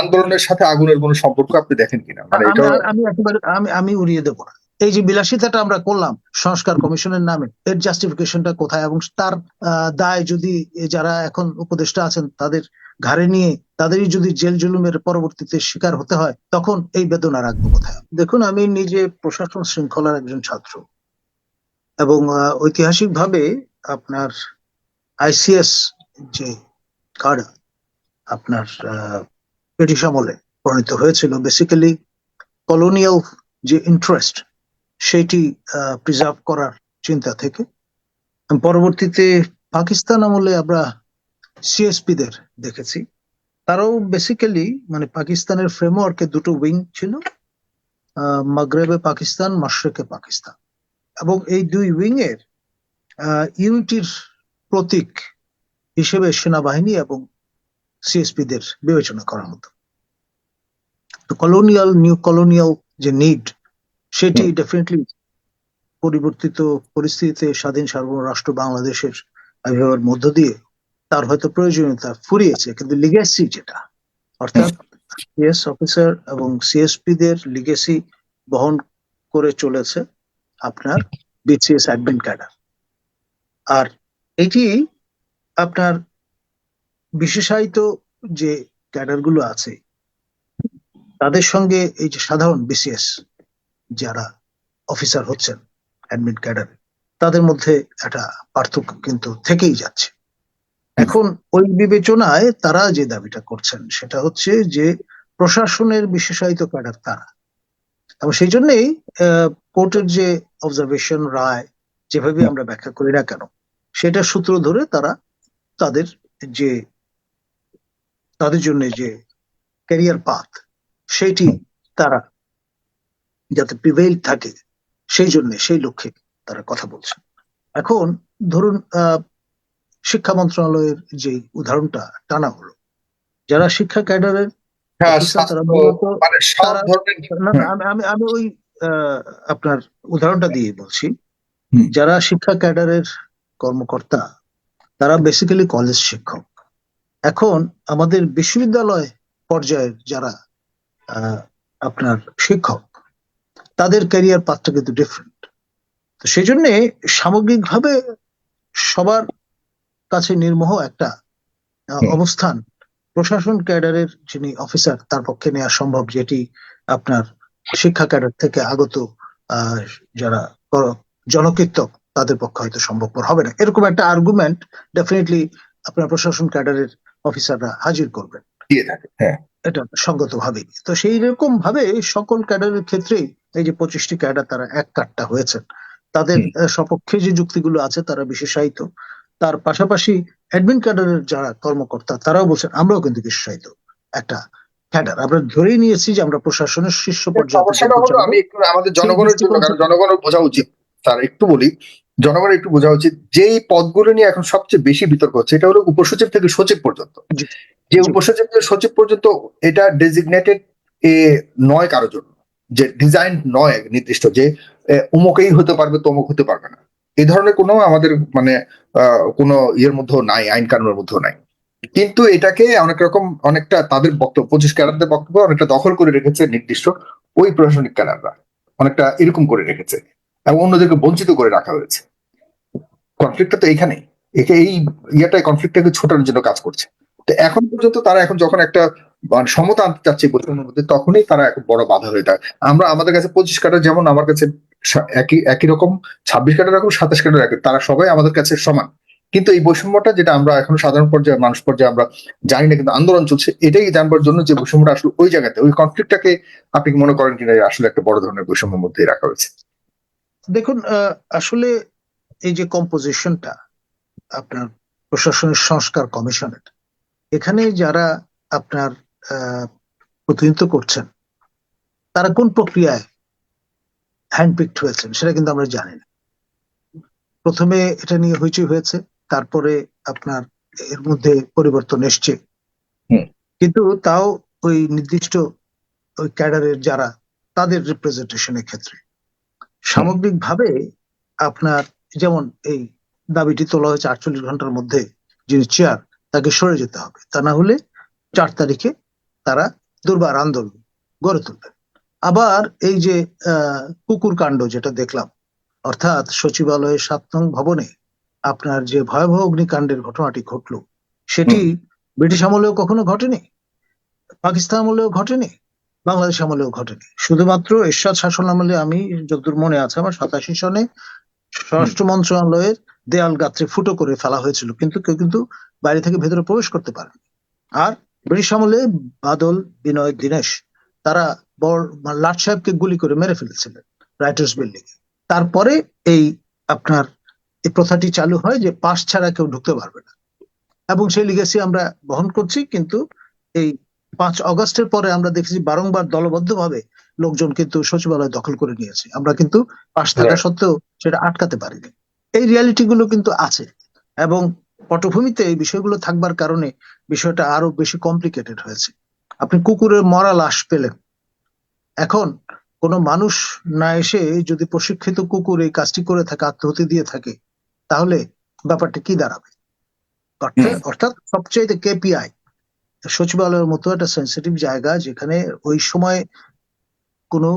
আন্দোলনের সাথে আগুনের কোনো সম্পর্ক আপনি দেখেন কিনা? মানে আমি এটা আমি একেবারে আমি আমি উড়িয়ে দেবো না। এই যে বিলাসিতাটা আমরা করলাম সংস্কার কমিশনের নামে এর জাস্টিফিকেশনটা কোথায়? এবং তার দায় যদি যারা এখন উপদেষ্টা আছেন তাদের ঘাড়ে নিয়ে তাদেরই যদি জেল জুলুমের পরবর্তীতে শিকার হতে হয় তখন এই বেদনা রাখব কোথায়? দেখুন আমি নিজে প্রশাসন শৃঙ্খলার একজন ছাত্র। এবং ঐতিহাসিক ভাবে আপনার আইসিএস যে কার্ড আপনার ব্রিটিশ আমলে প্রণীত হয়েছিল। বেসিক্যালি কলোনিয়াল যে ইন্টারেস্ট সেটি প্রিজার্ভ করার চিন্তা থেকে। পরবর্তীতে পাকিস্তান আমলে আমরা সিএসপি দের দেখেছি। তারাও বেসিক্যালি মানে পাকিস্তানের ফ্রেমওয়ার্কে দুটো উইং ছিল মাগরেবে পাকিস্তান, মাশরেকে পাকিস্তান। এবং এই দুই উইং এর ইউনিটির প্রতীক হিসেবে সেনাবাহিনী এবং সিএসপি দের বিবেচনা করা হতো তো কলোনিয়াল নিউ কলোনিয়াল যে নিড সেটি ডেফিনেটলি পরিবর্তিত পরিস্থিতিতে স্বাধীন সার্বভৌম রাষ্ট্র বাংলাদেশের আবির্ভাবের মধ্য দিয়ে তার হয়তো প্রয়োজনীয়তা ফুরিয়েছে। কিন্তু লিগেসি যেটা অর্থাৎ সিএস অফিসার এবং সিএসপি দের লিগেসি বহন করে চলেছে আপনার বিসিএস অ্যাডমিন ক্যাডার আর এটি আপনার বিশেষায়িত যে ক্যাডারগুলো আছে, তাদের সঙ্গে এই যে সাধারণ বিসিএস যারা অফিসার হচ্ছেন অ্যাডমিন ক্যাডার, তাদের মধ্যে একটা পার্থক্য কিন্তু থেকেই যাচ্ছে। এখন ওই বিবেচনায় তারা যে দাবিটা করছেন, সেটা হচ্ছে যে প্রশাসনের বিশেষায়িত ক্যাডার তারা। এবং সেই জন্যই কোর্টের যে অবজারভেশন রায়, যেভাবে আমরা ব্যাখ্যা করি না কেন সেটা সূত্র ধরে তারা তাদের যে তাদের জন্য যে ক্যারিয়ার পাথ সেটি তারা যাতে প্রিভেইল থাকে সেই জন্য সেই লক্ষ্যে তারা কথা বলছেন এখন ধরুন শিক্ষা মন্ত্রণালয়ের যে উদাহরণটা টানা হলো। যারা শিক্ষা ক্যাডারের হ্যাঁ মানে না, আমি ওই আপনার উদাহরণটা দিয়ে বলছি। যারা শিক্ষা ক্যাডারের কর্মকর্তা তারা বেসিক্যালি কলেজ শিক্ষক। এখন আমাদের বিশ্ববিদ্যালয় পর্যায়ের যারা আপনার শিক্ষক তাদের ক্যারিয়ার পাথটা কিন্তু ডিফারেন্ট তো সেই জন্য সামগ্রিকভাবে সবার কাছে নির্মোহ একটা অবস্থান প্রশাসন ক্যাডারের যিনি অফিসার তার পক্ষে নেওয়া সম্ভব যেটি আপনার শিক্ষা ক্যাডার থেকে আগত আহ, যারা কর- জনকীর্তক তাদের পক্ষে হয়তো সম্ভবপর হবে না। এরকম একটা আর্গুমেন্ট ডেফিনেটলি আপনার প্রশাসন ক্যাডারের অফিসাররা হাজির করবেন। দিয়ে থাকে হ্যাঁ। এটা সঙ্গত ভাবে তো সেই রকম ভাবে সকল ক্যাডারের ক্ষেত্রেই এই যে পঁচিশটি ক্যাডার তারা এক কাট্টা হয়েছেন তাদের সপক্ষে যে যুক্তিগুলো আছে তারা বিশেষায়িত। তার পাশাপাশি অ্যাডমিন ক্যাডারের যারা কর্মকর্তা তারাও বলছেন আমরাও কিন্তু বিশেষায়িত একটা ক্যাডার। আমরা ধরেই নিয়েছি যে আমরা প্রশাসনের শীর্ষ পর্যায়ে আমি একটু আমাদের জনগণের জন্য কারণ জনগণের বোঝা উচিত। স্যার একটু বলি জনগণের একটু বোঝা উচিত যেই পদগুলো নিয়ে এখন সবচেয়ে বেশি বিতর্ক হচ্ছে এটা হলো উপসচিব থেকে সচিব পর্যন্ত। যে। উপসচিব থেকে সচিব পর্যন্ত এটা ডেজিগনেটেড এ নয় কারোর জন্য। যে ডিজাইন নয় নির্দিষ্ট যে এ, অমুকেই হতে পারবে তমুক হতে পারবে না। এই ধরনের কোনো আমাদের মানে আহ, কোনো ইয়ের মধ্যেও নাই আইন কানুনের মধ্যেও নাই। কিন্তু এটাকে অনেক রকম অনেকটা তাদের বক্তব্য পঁচিশ ক্যাডারদের বক্তব্য অনেকটা দখল করে রেখেছে নির্দিষ্ট ওই প্রশাসনিক ক্যাডাররা। অনেকটা এরকম করে রেখেছে। এবং অন্যদেরকে বঞ্চিত করে রাখা হয়েছে। কনফ্লিক্টটা তো এইখানেই একে এই ইয়েটাই কনফ্লিক্টটাকে ছোটানোর জন্য কাজ করছে। তো এখন পর্যন্ত তারা এখন যখন একটা মানে সমতা আনতে চাচ্ছে বৈষম্যের মধ্যে, তখনই তারা এক বড় বাধা হয়ে থাকে আমরা, আমাদের কাছে পঁচিশ কাটার যেমন আমার কাছে একই একই রকম, ছাব্বিশ কাটার রকম, সাতাশ কাটার একই তারা সবাই আমাদের কাছে সমান। কিন্তু এই বৈষম্যটা যেটা আমরা এখন সাধারণ পর্যায়ে, মানুষ পর্যায়ে আমরা জানি না, কিন্তু আন্দোলন চলছে, এটাই জানবার জন্য যে বৈষম্যটা আসলে ওই জায়গাতে, ওই কনফ্লিক্টটাকে আপনি মনে করেন কিনা আসলে একটা বড় ধরনের বৈষম্যের মধ্যে রাখা হয়েছে। দেখুন আহ, আসলে এই যে কম্পোজিশনটা আপনার প্রশাসনের সংস্কার কমিশনের এখানে যারা আপনার প্রতিনিধিত্ব করছেন তারা কোন প্রক্রিয়ায় হ্যান্ডপিকড হয়েছেন সেটা কিন্তু আমরা জানি না। প্রথমে এটা নিয়ে হইচই হয়েছে তারপরে আপনার এর মধ্যে পরিবর্তন এসছে। কিন্তু তাও ওই নির্দিষ্ট ওই ক্যাডারের যারা তাদের রিপ্রেজেন্টেশনের ক্ষেত্রে। সামগ্রিকভাবে আপনার যেমন এই দাবিটি তোলা হয়েছে আটচল্লিশ ঘণ্টার মধ্যে যিনি চেয়ার তাকে সরে যেতে হবে। তা না হলে চার তারিখে তারা দুর্বার আন্দোলন গড়ে তুলবে। আবার এই যে আহ, কুকুর কাণ্ড যেটা দেখলাম অর্থাৎ সচিবালয়ের সাত নং ভবনে আপনার যে ভয়াবহ অগ্নিকাণ্ডের ঘটনাটি ঘটলো সেটি ব্রিটিশ আমলেও কখনো ঘটেনি? পাকিস্তান আমলেও ঘটেনি? বাংলাদেশ আমলেও ঘটেনি শুধুমাত্র এরশাদ শাসন আমলে আমি যতদূর মনে আছে আমার সাতাশি সনে স্বরাষ্ট্র মন্ত্রণালয়ের দেয়াল গাত্রে ফুটো করে ফেলা হয়েছিল কিন্তু কেউ কিন্তু বাইরে থেকে ভেতরে প্রবেশ করতে পারেনি। আর ব্রিটিশ আমলে বাদল বিনয় দীনেশ তারা বড় মানে লাট সাহেবকে গুলি করে মেরে ফেলেছিলেন রাইটার্স বিল্ডিং তারপরে এই আপনার এই প্রথাটি চালু হয় যে পাস ছাড়া কেউ ঢুকতে পারবে না। এবং সেই লিগেসি আমরা বহন করছি কিন্তু এই পাঁচ অগস্টের পরে আমরা দেখেছি বারংবার দলবদ্ধভাবে লোকজন কিন্তু সচিবালয় দখল করে নিয়েছে। আমরা কিন্তু পাশ থাকা সত্ত্বেও সেটা আটকাতে পারিনি। এই রিয়ালিটি গুলো কিন্তু আছে এবং পটভূমিতে এই বিষয়গুলো থাকবার কারণে বিষয়টা আরও বেশি কমপ্লিকেটেড হয়েছে। আপনি কুকুরের মরা লাশ পেলেন। এখন কোনো মানুষ না এসে যদি প্রশিক্ষিত কুকুর এই কাজটি করে থাকে আত্মহতি দিয়ে থাকে তাহলে ব্যাপারটা কি দাঁড়াবে? অর্থাৎ অর্থাৎ সবচেয়ে কেপিআই সচিবালয়ের মতো একটা সেন্সিটিভ জায়গা যেখানে ওই সময় কোনো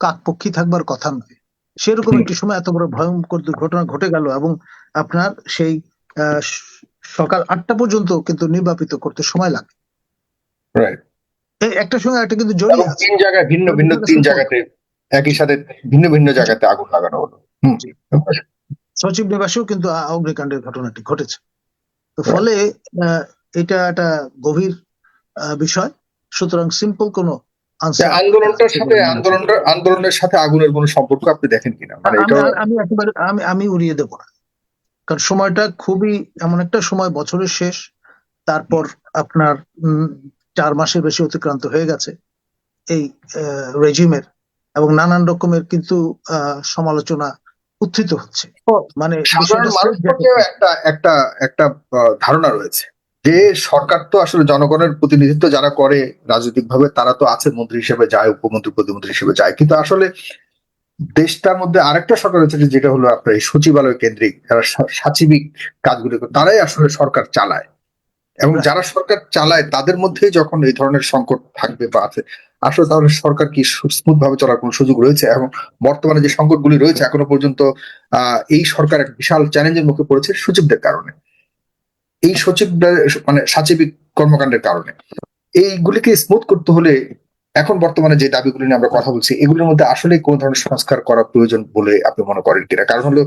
কাকপক্ষী থাকবার কথা নয়। সেরকম। একটি সময় এত বড় ভয়ঙ্কর দুর্ঘটনা ঘটে গেল এবং আপনার সেই সকাল আটটা পর্যন্ত কিন্তু নির্বাপিত করতে সময় লাগে। একটা সঙ্গে একটা কিন্তু জড়িয়ে তিন জায়গায় ভিন্ন ভিন্ন তিন জায়গাতে একই সাথে ভিন্ন ভিন্ন জায়গাতে আগুন লাগানো হলো। সচিব নিবাসেও কিন্তু অগ্নিকাণ্ডের ঘটনাটি ঘটেছে। তো ফলে আহ, এটা একটা গভীর বিষয়। সুতরাং সিম্পল কোনো আন্দোলনটার সাথে আন্দোলনটা আন্দোলনের সাথে আগুনের কোনো সম্পর্ক আপনি দেখেন কিনা? মানে আমি এটা আমি একেবারে আমি আমি উড়িয়ে দেবো না। কারণ সময়টা খুবই এমন একটা সময় বছরের শেষ। তারপর আপনার উম, চার মাসের বেশি অতিক্রান্ত হয়ে গেছে এই রেজিমের এবং নানান রকমের কিন্তু আহ, সমালোচনা উত্থিত হচ্ছে। মানে। একটা একটা একটা ধারণা রয়েছে। যে সরকার তো আসলে জনগণের প্রতিনিধিত্ব যারা করে রাজনৈতিক ভাবে তারা তো আছে মন্ত্রী হিসেবে যায় উপমন্ত্রী প্রতিমন্ত্রী হিসেবে যায়। কিন্তু আসলে দেশটার মধ্যে আরেকটা সরকার রয়েছে যে- যেটা হলো আপনার এই সচিবালয় কেন্দ্রিক যারা সাচিবিক কাজগুলি তারাই আসলে সরকার চালায়। এবং যারা সরকার চালায় তাদের মধ্যেই যখন এই ধরনের সংকট থাকবে বা আছে আসলে তাহলে সরকার কি স্মুথ ভাবে চলার কোনো সুযোগ রয়েছে? এবং বর্তমানে যে সংকটগুলি রয়েছে এখনও পর্যন্ত আহ এই সরকার এক বিশাল চ্যালেঞ্জের মুখে পড়েছে সচিবদের কারণে। এই সচিব মানে সাচিবিক কর্মকাণ্ডের কারণে। এইগুলিকে স্মুথ করতে হলে এখন বর্তমানে যে দাবিগুলি নিয়ে আমরা কথা বলছি, এগুলোর মধ্যে আসলে কোন ধরনের সংস্কার করা প্রয়োজন বলে আপনি মনে করেন কিনা? কারণ হলো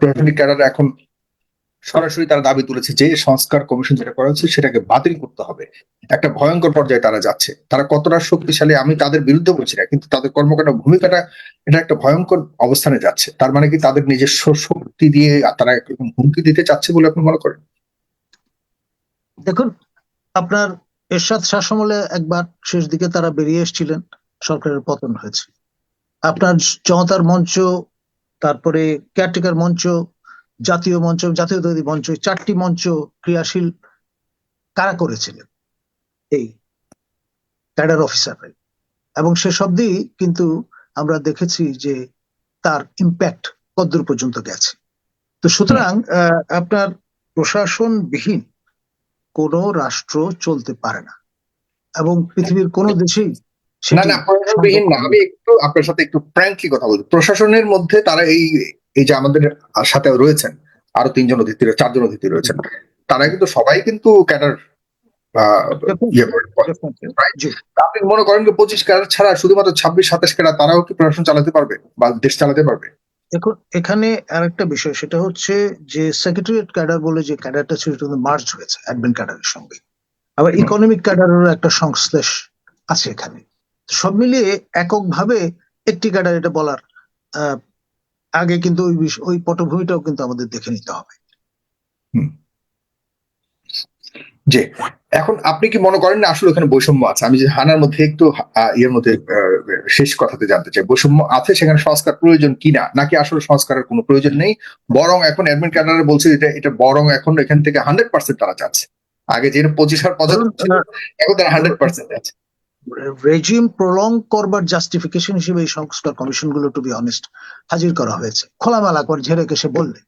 প্রশাসনিক ক্যাডার এখন সরাসরি তারা দাবি তুলেছে যে সংস্কার কমিশন যেটা করা হচ্ছে সেটাকে বাতিল করতে হবে। একটা ভয়ঙ্কর পর্যায়ে তারা যাচ্ছে। তারা কতটা শক্তিশালী আমি তাদের বিরুদ্ধে বলছি না, কিন্তু তাদের কর্মকাণ্ড, ভূমিকাটা, এটা একটা ভয়ঙ্কর অবস্থানে যাচ্ছে। তার মানে কি তাদের নিজস্ব শক্তি দিয়ে তারা হুমকি দিতে চাচ্ছে বলে আপনি মনে করেন? দেখুন, আপনার এরশাদ শাসমলে একবার শেষ দিকে তারা বেরিয়ে এসেছিলেন, সরকারের পতন হয়েছে। আপনার জনতার মঞ্চ, তারপরে কেয়ারটেকার মঞ্চ, জাতীয় মঞ্চ জাতীয়তাবাদী মঞ্চ চারটি মঞ্চ ক্রিয়াশীল কারা করেছিলেন? এই ক্যাডার অফিসাররা এবং শেষ অব্দি কিন্তু আমরা দেখেছি যে তার ইম্প্যাক্ট কদ্দূর পর্যন্ত গেছে। তো সুতরাং আপনার প্রশাসনবিহীন কোনো রাষ্ট্র চলতে পারে না। এবং পৃথিবীর কোনো দেশেই না না প্রশাসনবিহীন না। আমি একটু আপনার সাথে একটু ফ্র্যাঙ্কলি কথা বলি প্রশাসনের মধ্যে তারা এই এই যে আমাদের সাথে রয়েছেন আরও তিনজন অতিথি চারজন অতিথি রয়েছেন তারা কিন্তু সবাই কিন্তু ক্যাডার ইয়ে। আপনি মনে করেন যে পঁচিশ ক্যাডার ছাড়া শুধুমাত্র ছাব্বিশ সাতাশ ক্যাডার তারাও কি প্রশাসন চালাতে পারবে বা দেশ চালাতে পারবে? দেখুন এখানে আরেকটা বিষয় সেটা হচ্ছে যে সেক্রেটারিয়েট ক্যাডার বলে যে ক্যাডারটা ছিল সেটা মার্জ হয়েছে অ্যাডমিন ক্যাডারের সঙ্গে। আবার। ইকোনমিক ক্যাডারেরও একটা সংশ্লেষ আছে এখানে। সব মিলিয়ে এককভাবে একটি ক্যাডার এটা বলার আহ, আগে কিন্তু ওই ওই পটভূমিটাও কিন্তু আমাদের দেখে নিতে হবে। যে এখন আপনি কি মনে করেন না আসলে ওখানে বৈষম্য আছে? আমি যে হানার মধ্যে একটু ইয়ের মধ্যে শেষ কথাতে জানতে চাই। বৈষম্য আছে সেখানে সংস্কার প্রয়োজন কিনা নাকি আসলে সংস্কারের কোনো প্রয়োজন নেই? বরং এখন অ্যাডমিন ক্যাডারে বলছে এটা এটা বরং এখন এখান থেকে হান্ড্রেড পার্সেন্ট তারা চাচ্ছে। আগে যে পঁচিশ আর পঁচাত্তর ছিল এখন তারা হান্ড্রেড পার্সেন্ট আছে। রেজিম প্রলং করবার জাস্টিফিকেশন হিসেবে এই সংস্কার কমিশনগুলো টু বি অনেস্ট হাজির করা হয়েছে। খোলামেলা করে ঝেড়ে কেসে বললে।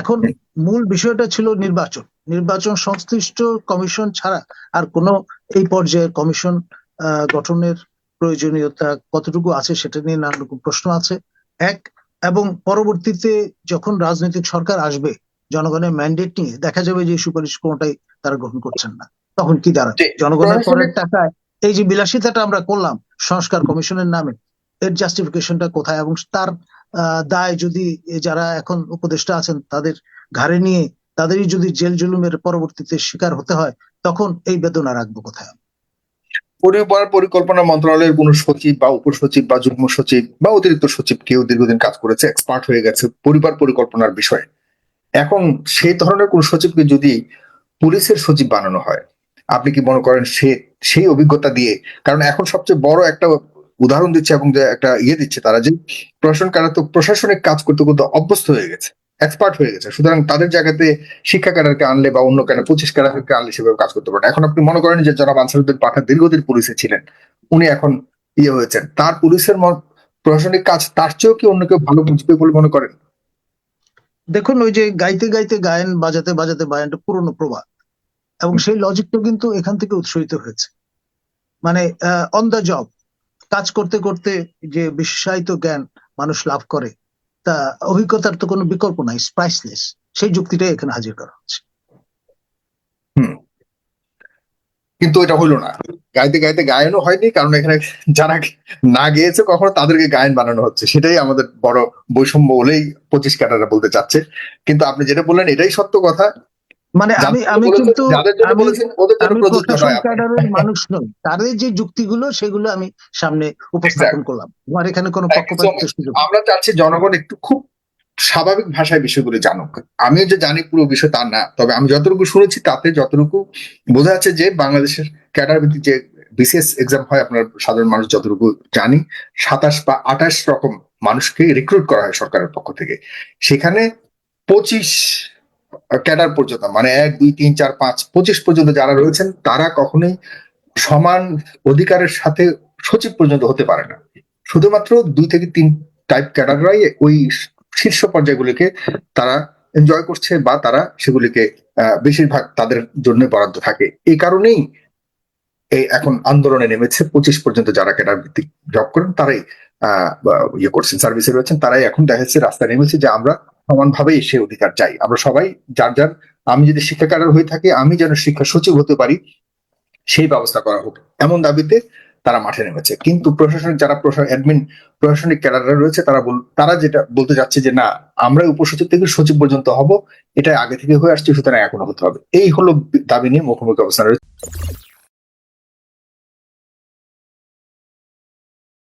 এখন মূল বিষয়টা ছিল নির্বাচন। নির্বাচন সংশ্লিষ্ট কমিশন ছাড়া আর কোনো এই পর্যায়ের কমিশন গঠনের প্রয়োজনীয়তা কতটুকু আছে সেটা নিয়ে নানা রকম প্রশ্ন আছে। এক এবং পরবর্তীতে যখন রাজনৈতিক সরকার আসবে জনগণের ম্যান্ডেট নিয়ে দেখা যাবে যে সুপারিশ কোনোটাই তারা গ্রহণ করছেন না। তখন কি দাঁড়াবে জনগণের করের টাকায় এই যে বিলাসিতাটা আমরা করলাম সংস্কার কমিশনের নামে এর জাস্টিফিকেশনটা কোথায় এবং তার দায় যদি যারা এখন উপদেষ্টা আছেন তাদের ঘাড়ে নিয়ে তাদেরই যদি জেল জুলুমের পরবর্তীতে শিকার হতে হয়, তখন এই বেদনা রাখব কোথায়? পরিবার পরিকল্পনা মন্ত্রণালয়ের কোন সচিব বা উপসচিব বা যুগ্ম সচিব বা অতিরিক্ত সচিব কেউ দীর্ঘদিন কাজ করেছে এক্সপার্ট হয়ে গেছে পরিবার পরিকল্পনার বিষয়ে। এখন সেই ধরনের কোন সচিবকে যদি পুলিশের সচিব বানানো হয়, আপনি কি মনে করেন সে, সেই অভিজ্ঞতা দিয়ে, কারণ এখন সবচেয়ে বড় একটা উদাহরণ দিচ্ছে এবং যে একটা ইয়ে দিচ্ছে তারা যে প্রশাসন কারা তো প্রশাসনিক কাজ করতে করতে অভ্যস্ত হয়ে গেছে এক্সপার্ট হয়ে গেছে। সুতরাং তাদের জায়গাতে শিক্ষা ক্যাডারকে আনলে বা অন্য কেন পঁচিশ ক্যাডারকে আনলে সেভাবে কাজ করতে পারে এখন আপনি মনে করেন যে জনাব আনসারুদ্দিন পাঠা দীর্ঘদিন পুলিশে ছিলেন, উনি এখন ইয়ে হয়েছেন। তার পুলিশের প্রশাসনিক কাজ তার চেয়েও কি অন্য কেউ ভালো বুঝবে বলে মনে করেন? দেখুন, ওই যে গাইতে গাইতে গায়ন, বাজাতে বাজাতে বায়ানটা পুরনো প্রবাদ। এবং সেই লজিকটা কিন্তু এখান থেকে উৎসাহিত হয়েছে। মানে অন দ্য জব কাজ করতে করতে যে বিশেষায়িত জ্ঞান মানুষ লাভ করে, তা অভিজ্ঞতার তো কোনো বিকল্প নাই প্রাইসলেস সেই যুক্তিটাই এখানে হাজির করা হচ্ছে। কিন্তু এটা হলো না। গাইতে গাইতে গায়নও হয়নি, কারণ এখানে যারা না গেয়েছে কখনো তাদেরকে গায়ন বানানো হচ্ছে। সেটাই আমাদের বড় বৈষম্য বলেই পঁচিশ ক্যাডাররা বলতে চাচ্ছে। কিন্তু আপনি যেটা বললেন, এটাই সত্য কথা। মানে আমি আমি কিন্তু মানুষ নই। তাদের যে যুক্তিগুলো সেগুলো আমি সামনে উপস্থাপন করলাম। আমার এখানে কোনো আমরা চাচ্ছি জনগণ একটু খুব স্বাভাবিক ভাষায় বিষয়গুলো জানুক। আমিও যে জানি পুরো বিষয় তা না। তবে আমি যতটুকু শুনেছি তাতে যতটুকু বোঝা যাচ্ছে যে বাংলাদেশের ক্যাডার ভিত্তিক যে বিসিএস এক্সাম হয় আপনার সাধারণ মানুষ যতটুকু জানি সাতাশ বা আঠাশ রকম মানুষকে রিক্রুট করা হয় সরকারের পক্ষ থেকে। সেখানে পঁচিশ ক্যাডার পর্যন্ত মানে এক দুই তিন চার পাঁচ পঁচিশ পর্যন্ত যারা রয়েছেন তারা কখনোই সমান অধিকারের সাথে সচিব পর্যন্ত হতে পারে না। শুধুমাত্র দুই থেকে তিন টাইপ ক্যাডাররাই ওই শীর্ষ পর্যায়গুলিকে তারা এনজয় করছে বা তারা সেগুলিকে বেশিরভাগ তাদের জন্য বরাদ্দ থাকে। এই কারণেই এই এখন আন্দোলনে নেমেছে। পঁচিশ পর্যন্ত যারা ক্যাডার ভিত্তিক জব করেন তারাই আহ, ইয়ে করছেন সার্ভিসে রয়েছেন তারাই এখন দেখা যাচ্ছে রাস্তায় নেমেছে যে আমরা সমানভাবেই সে অধিকার চাই। আমরা সবাই, যার যার, আমি যদি শিক্ষা ক্যাডার হয়ে থাকি, আমি যেন শিক্ষা সচিব হতে পারি, সেই ব্যবস্থা করা হোক। এমন দাবিতে তারা মাঠে নেমেছে। কিন্তু প্রশাসনিক যারা অ্যাডমিন প্রশাসনিক ক্যাডাররা রয়েছে, তারা তারা যেটা বলতে যাচ্ছে যে, না আমরা উপসচিব থেকে সচিব পর্যন্ত হব এটা আগে থেকে হয়ে আসছে, সুতরাং এখনও হতে হবে। এই হলো দাবি নিয়ে মুখোমুখি অবস্থান রয়েছে।